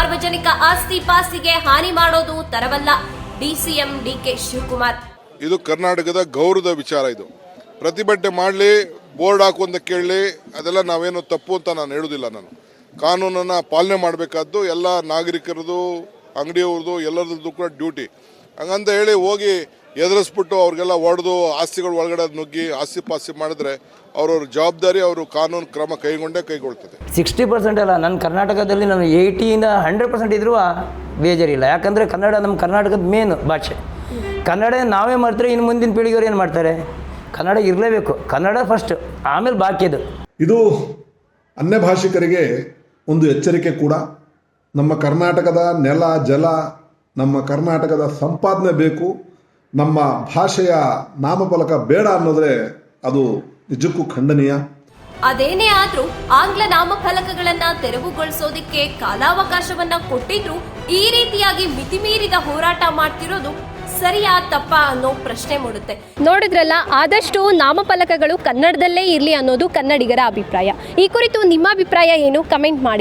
ಸಾರ್ವಜನಿಕ ಆಸ್ತಿ ಪಾಸ್ತಿಗೆ ಹಾನಿ ಮಾಡೋದು ತರವಲ್ಲ. DCM DK Shivakumar. ಇದು ಕರ್ನಾಟಕದ ಗೌರವದ ವಿಚಾರ ಇದು. ಪ್ರತಿಭಟನೆ ಮಾಡಲಿ, ಬೋರ್ಡ್ ಹಾಕು ಅಂತ ಕೇಳಲಿ, ಅದೆಲ್ಲ ನಾವೇನು ತಪ್ಪು ಅಂತ ನಾನು ಹೇಳೋದಿಲ್ಲ ನಾನು. ಕಾನೂನನ್ನು ಪಾಲನೆ ಮಾಡಬೇಕಾದ್ದು ಎಲ್ಲ ನಾಗರಿಕರದು ಅಂಗಡಿಯವ್ರದ್ದು ಎಲ್ಲರದ್ದು ಕೂಡ ಡ್ಯೂಟಿ. ಹಂಗಂತ ಹೇಳಿ ಹೋಗಿ ಎದುರಿಸ್ಬಿಟ್ಟು ಅವ್ರಿಗೆಲ್ಲ ಹೊಡೆದು ಆಸ್ತಿಗಳು ಒಳಗಡೆ ನುಗ್ಗಿ ಆಸ್ತಿ ಪಾಸ್ತಿ ಮಾಡಿದ್ರೆ ಅವ್ರವ್ರ ಜವಾಬ್ದಾರಿ ಅವರು ಕಾನೂನು ಕ್ರಮ ಕೈಗೊಂಡೇ ಕೈಗೊಳ್ತದೆ. ಸಿಕ್ಸ್ಟಿ ಪರ್ಸೆಂಟ್ ಅಲ್ಲ ನನ್ನ ಕರ್ನಾಟಕದಲ್ಲಿ ನಾನು ಏಯ್ಟಿಯಿಂದ ಹಂಡ್ರೆಡ್ ಪರ್ಸೆಂಟ್ ಇದ್ರೂ ಬೇಜಾರಿಲ್ಲ. ಯಾಕಂದರೆ ಕನ್ನಡ ನಮ್ಮ ಕರ್ನಾಟಕದ ಮೇನ್ ಭಾಷೆ. ಕನ್ನಡ ನಾವೇ ಮಾಡ್ತಾರೆ ಇನ್ನು ಮುಂದಿನ ಪೀಳಿಗೆಯವ್ರು ಏನು ಮಾಡ್ತಾರೆ? ಕನ್ನಡ ಇರಲೇಬೇಕು. ಕನ್ನಡ ಫಸ್ಟ್ ಆಮೇಲೆ ಬಾಕಿದು ಇದು ಅನ್ಯ ಭಾಷಿಕರಿಗೆ ಒಂದು ಎಚ್ಚರಿಕೆ ಕೂಡ. ನಮ್ಮ ಕರ್ನಾಟಕದ ನೆಲ ಜಲ ನಮ್ಮ ಕರ್ನಾಟಕದ ಸಂಪಾದನೆ ಬೇಕು. ನಮ್ಮ ಭಾಷೆಯ ನಾಮಫಲಕ ಬೇಡ ಅನ್ನೋದ್ರೆ ಅದು ನಿಜಕ್ಕೂ ಖಂಡನೀಯ. ಅದೇನೇ ಆದ್ರೂ ಆಂಗ್ಲ ನಾಮಫಲಕಗಳನ್ನ ತೆರವುಗೊಳಿಸೋದಿಕ್ಕೆ ಕಾಲಾವಕಾಶವನ್ನ ಕೊಟ್ಟಿದ್ರು ಈ ರೀತಿಯಾಗಿ ಮಿತಿಮೀರಿದ ಹೋರಾಟ ಮಾಡ್ತಿರೋದು ಸರಿಯಾ ತಪ್ಪ ಅನ್ನೋ ಪ್ರಶ್ನೆ ಮೂಡುತ್ತೆ. ನೋಡಿದ್ರಲ್ಲ ಆದಷ್ಟು ನಾಮಫಲಕಗಳು ಕನ್ನಡದಲ್ಲೇ ಇರಲಿ ಅನ್ನೋದು ಕನ್ನಡಿಗರ ಅಭಿಪ್ರಾಯ. ಈ ಕುರಿತು ನಿಮ್ಮ ಅಭಿಪ್ರಾಯ ಏನು? ಕಮೆಂಟ್ ಮಾಡಿ.